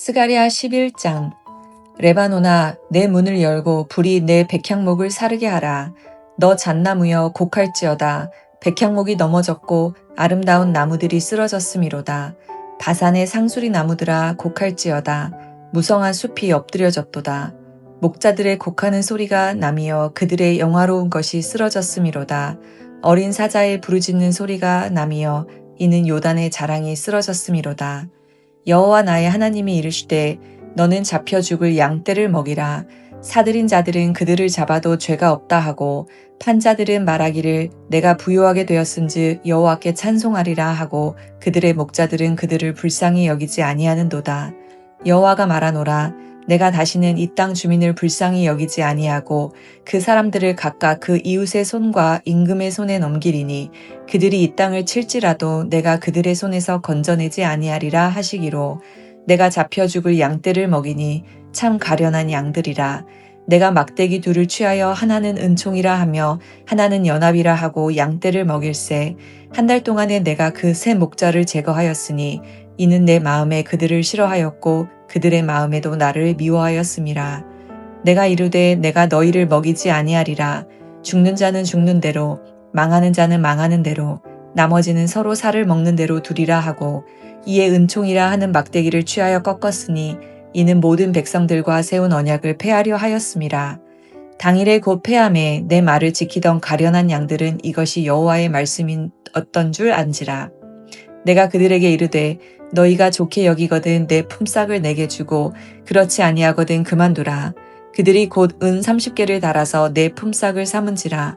스가랴 11장 레바노나 내 문을 열고 불이 내 백향목을 사르게 하라. 너 잣나무여 곡할지어다. 백향목이 넘어졌고 아름다운 나무들이 쓰러졌음이로다. 바산의 상수리 나무들아 곡할지어다. 무성한 숲이 엎드려졌도다. 목자들의 곡하는 소리가 남이여 그들의 영화로운 것이 쓰러졌음이로다. 어린 사자의 부르짖는 소리가 남이여 이는 요단의 자랑이 쓰러졌음이로다. 여호와 나의 하나님이 이르시되 너는 잡혀 죽을 양떼를 먹이라. 사들인 자들은 그들을 잡아도 죄가 없다 하고 판자들은 말하기를 내가 부유하게 되었은즉 여호와께 찬송하리라 하고 그들의 목자들은 그들을 불쌍히 여기지 아니하는도다. 여호와가 말하노라 내가 다시는 이 땅 주민을 불쌍히 여기지 아니하고 그 사람들을 각각 그 이웃의 손과 임금의 손에 넘기리니 그들이 이 땅을 칠지라도 내가 그들의 손에서 건져내지 아니하리라 하시기로 내가 잡혀 죽을 양떼를 먹이니 참 가련한 양들이라. 내가 막대기 둘을 취하여 하나는 은총이라 하며 하나는 연합이라 하고 양떼를 먹일세. 한 달 동안에 내가 그세 목자를 제거하였으니 이는 내 마음에 그들을 싫어하였고 그들의 마음에도 나를 미워하였음이라. 내가 이르되 내가 너희를 먹이지 아니하리라. 죽는 자는 죽는 대로, 망하는 자는 망하는 대로, 나머지는 서로 살을 먹는 대로 두리라 하고, 이에 은총이라 하는 막대기를 취하여 꺾었으니, 이는 모든 백성들과 세운 언약을 폐하려 하였음이라. 당일에 곧 폐함에 내 말을 지키던 가련한 양들은 이것이 여호와의 말씀인 어떤 줄 안지라. 내가 그들에게 이르되 너희가 좋게 여기거든 내 품삯을 내게 주고 그렇지 아니하거든 그만두라. 그들이 곧 은 30개를 달아서 내 품삯을 삼은지라.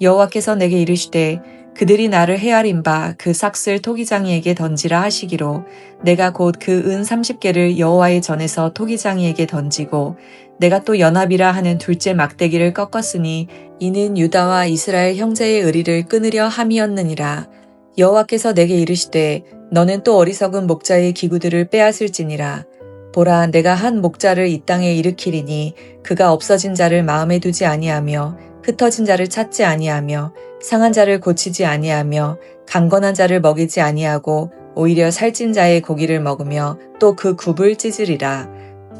여호와께서 내게 이르시되 그들이 나를 헤아린 바 그 삭슬 토기장이에게 던지라 하시기로 내가 곧 그 은 30개를 여호와의 전에서 토기장이에게 던지고 내가 또 연합이라 하는 둘째 막대기를 꺾었으니 이는 유다와 이스라엘 형제의 의리를 끊으려 함이었느니라. 여호와께서 내게 이르시되 너는 또 어리석은 목자의 기구들을 빼앗을지니라. 보라, 내가 한 목자를 이 땅에 일으키리니 그가 없어진 자를 마음에 두지 아니하며 흩어진 자를 찾지 아니하며 상한 자를 고치지 아니하며 강건한 자를 먹이지 아니하고 오히려 살찐 자의 고기를 먹으며 또 그 굽을 찢으리라.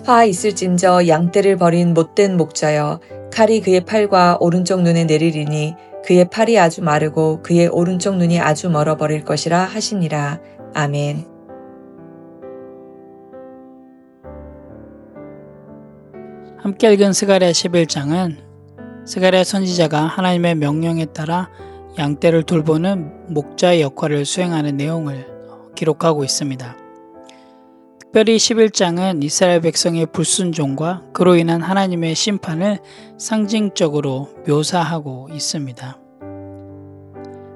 화 있을진저 양떼를 버린 못된 목자여 칼이 그의 팔과 오른쪽 눈에 내리리니 그의 팔이 아주 마르고 그의 오른쪽 눈이 아주 멀어버릴 것이라 하시니라. 아멘. 함께 읽은 스가랴 11장은 스가랴 선지자가 하나님의 명령에 따라 양떼를 돌보는 목자의 역할을 수행하는 내용을 기록하고 있습니다. 특별히 11장은 이스라엘 백성의 불순종과 그로 인한 하나님의 심판을 상징적으로 묘사하고 있습니다.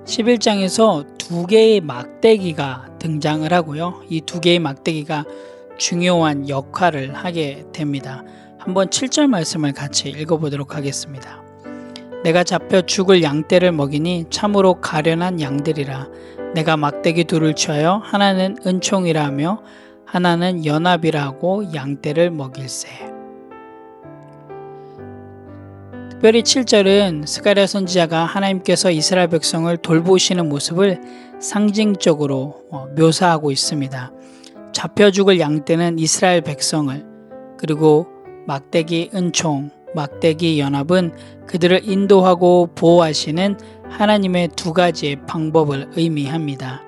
11장에서 두 개의 막대기가 등장을 하고요. 이 두 개의 막대기가 중요한 역할을 하게 됩니다. 한번 7절 말씀을 같이 읽어보도록 하겠습니다. 내가 잡혀 죽을 양떼를 먹이니 참으로 가련한 양들이라. 내가 막대기 둘을 취하여 하나는 은총이라 하며 하나는 연합이라 하고 양떼를 먹일세. 특별히 7절은 스가랴 선지자가 하나님께서 이스라엘 백성을 돌보시는 모습을 상징적으로 어, 묘사하고 있습니다. 잡혀 죽을 양떼는 이스라엘 백성을 그리고 막대기 은총, 막대기 연합은 그들을 인도하고 보호하시는 하나님의 두 가지의 방법을 의미합니다.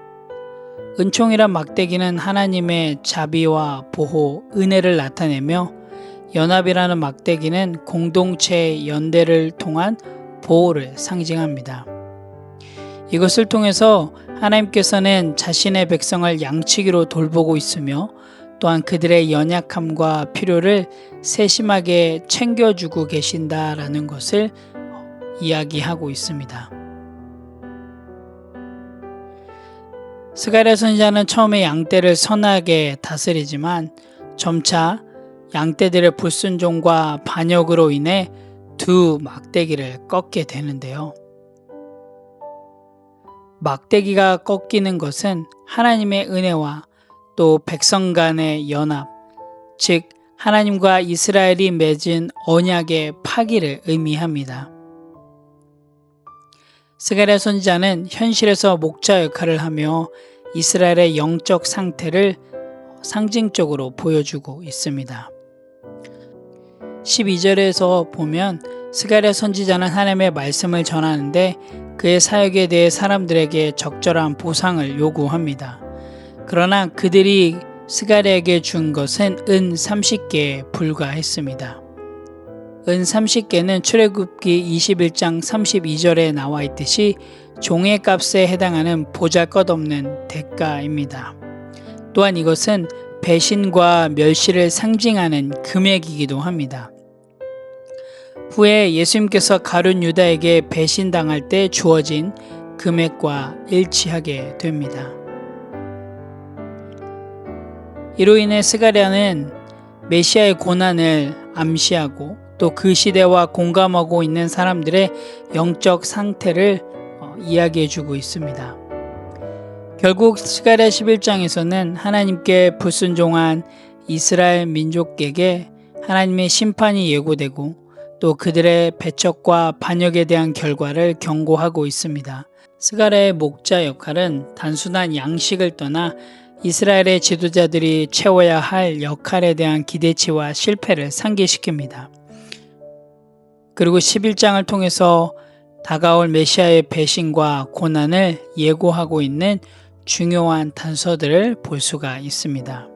은총이란 막대기는 하나님의 자비와 보호, 은혜를 나타내며 연합이라는 막대기는 공동체의 연대를 통한 보호를 상징합니다. 이것을 통해서 하나님께서는 자신의 백성을 양치기로 돌보고 있으며 또한 그들의 연약함과 필요를 세심하게 챙겨주고 계신다라는 것을 이야기하고 있습니다. 스가랴 선지자는 처음에 양떼를 선하게 다스리지만 점차 양떼들의 불순종과 반역으로 인해 두 막대기를 꺾게 되는데요. 막대기가 꺾이는 것은 하나님의 은혜와 또 백성 간의 연합, 즉 하나님과 이스라엘이 맺은 언약의 파기를 의미합니다. 스가랴 선지자는 현실에서 목자 역할을 하며 이스라엘의 영적 상태를 상징적으로 보여주고 있습니다. 12절에서 보면 스가랴 선지자는 하나님의 말씀을 전하는데 그의 사역에 대해 사람들에게 적절한 보상을 요구합니다. 그러나 그들이 스가랴에게 준 것은 은 30개에 불과했습니다. 은 30개는 출애굽기 21장 32절에 나와 있듯이 종의 값에 해당하는 보잘것없는 대가입니다. 또한 이것은 배신과 멸시를 상징하는 금액이기도 합니다. 후에 예수님께서 가룟 유다에게 배신당할 때 주어진 금액과 일치하게 됩니다. 이로 인해 스가랴는 메시아의 고난을 암시하고 또 그 시대와 공감하고 있는 사람들의 영적 상태를 어, 이야기해 주고 있습니다. 결국 스가랴 11장에서는 하나님께 불순종한 이스라엘 민족에게 하나님의 심판이 예고되고 또 그들의 배척과 반역에 대한 결과를 경고하고 있습니다. 스가랴의 목자 역할은 단순한 양식을 떠나 이스라엘의 지도자들이 채워야 할 역할에 대한 기대치와 실패를 상기시킵니다. 그리고 11장을 통해서 다가올 메시아의 배신과 고난을 예고하고 있는 중요한 단서들을 볼 수가 있습니다.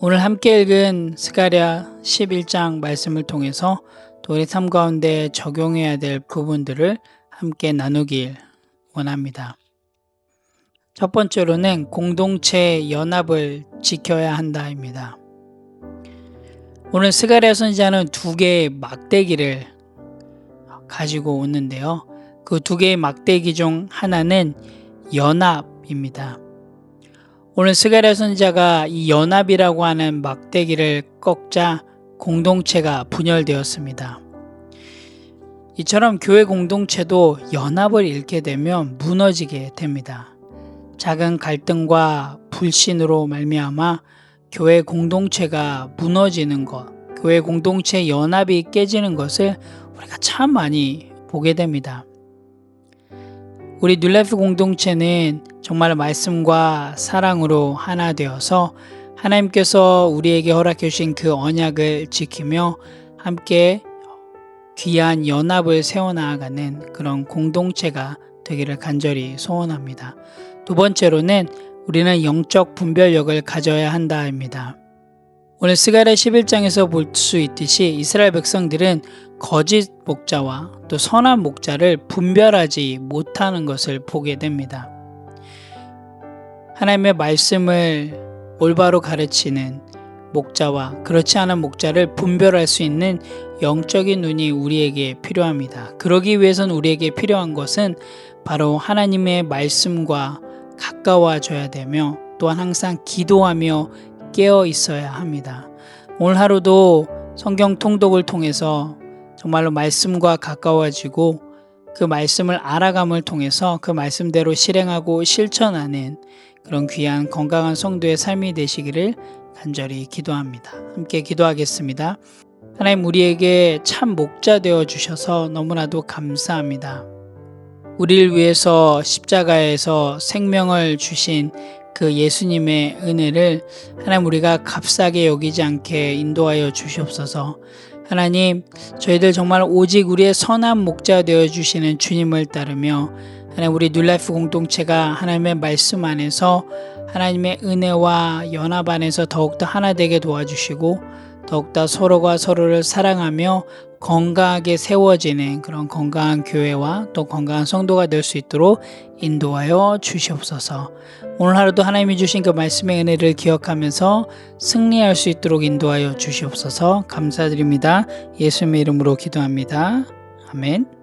오늘 함께 읽은 스가랴 11장 말씀을 통해서 또 우리 삶 가운데 적용해야 될 부분들을 함께 나누길 원합니다. 첫 번째로는 공동체 연합을 지켜야 한다입니다. 오늘 스가랴 선지자는 두 개의 막대기를 가지고 오는데요. 그 두 개의 막대기 중 하나는 연합입니다. 오늘 스가랴 선지자가 이 연합이라고 하는 막대기를 꺾자 공동체가 분열되었습니다. 이처럼 교회 공동체도 연합을 잃게 되면 무너지게 됩니다. 작은 갈등과 불신으로 말미암아 교회 공동체가 무너지는 것, 교회 공동체 연합이 깨지는 것을 우리가 참 많이 보게 됩니다. 우리 뉴라이프 공동체는 정말 말씀과 사랑으로 하나 되어서 하나님께서 우리에게 허락해 주신 그 언약을 지키며 함께 귀한 연합을 세워나가는 그런 공동체가 되기를 간절히 소원합니다. 두 번째로는 우리는 영적 분별력을 가져야 한다입니다. 오늘 스가랴 11장에서 볼 수 있듯이 이스라엘 백성들은 거짓 목자와 또 선한 목자를 분별하지 못하는 것을 보게 됩니다. 하나님의 말씀을 올바로 가르치는 목자와 그렇지 않은 목자를 분별할 수 있는 영적인 눈이 우리에게 필요합니다. 그러기 위해선 우리에게 필요한 것은 바로 하나님의 말씀과 가까워져야 되며 또한 항상 기도하며 깨어 있어야 합니다. 오늘 하루도 성경 통독을 통해서 정말로 말씀과 가까워지고 그 말씀을 알아감을 통해서 그 말씀대로 실행하고 실천하는 그런 귀한 건강한 성도의 삶이 되시기를 간절히 기도합니다. 함께 기도하겠습니다. 하나님 우리에게 참 목자 되어 주셔서 너무나도 감사합니다. 우리를 위해서 십자가에서 생명을 주신 그 예수님의 은혜를 하나님 우리가 값싸게 여기지 않게 인도하여 주시옵소서. 하나님, 저희들 정말 오직 우리의 선한 목자 되어 주시는 주님을 따르며 하나님 우리 뉴라이프 공동체가 하나님의 말씀 안에서 하나님의 은혜와 연합 안에서 더욱더 하나 되게 도와주시고 더욱더 서로가 서로를 사랑하며 건강하게 세워지는 그런 건강한 교회와 또 건강한 성도가 될 수 있도록 인도하여 주시옵소서. 오늘 하루도 하나님이 주신 그 말씀의 은혜를 기억하면서 승리할 수 있도록 인도하여 주시옵소서. 감사드립니다. 예수님의 이름으로 기도합니다. 아멘.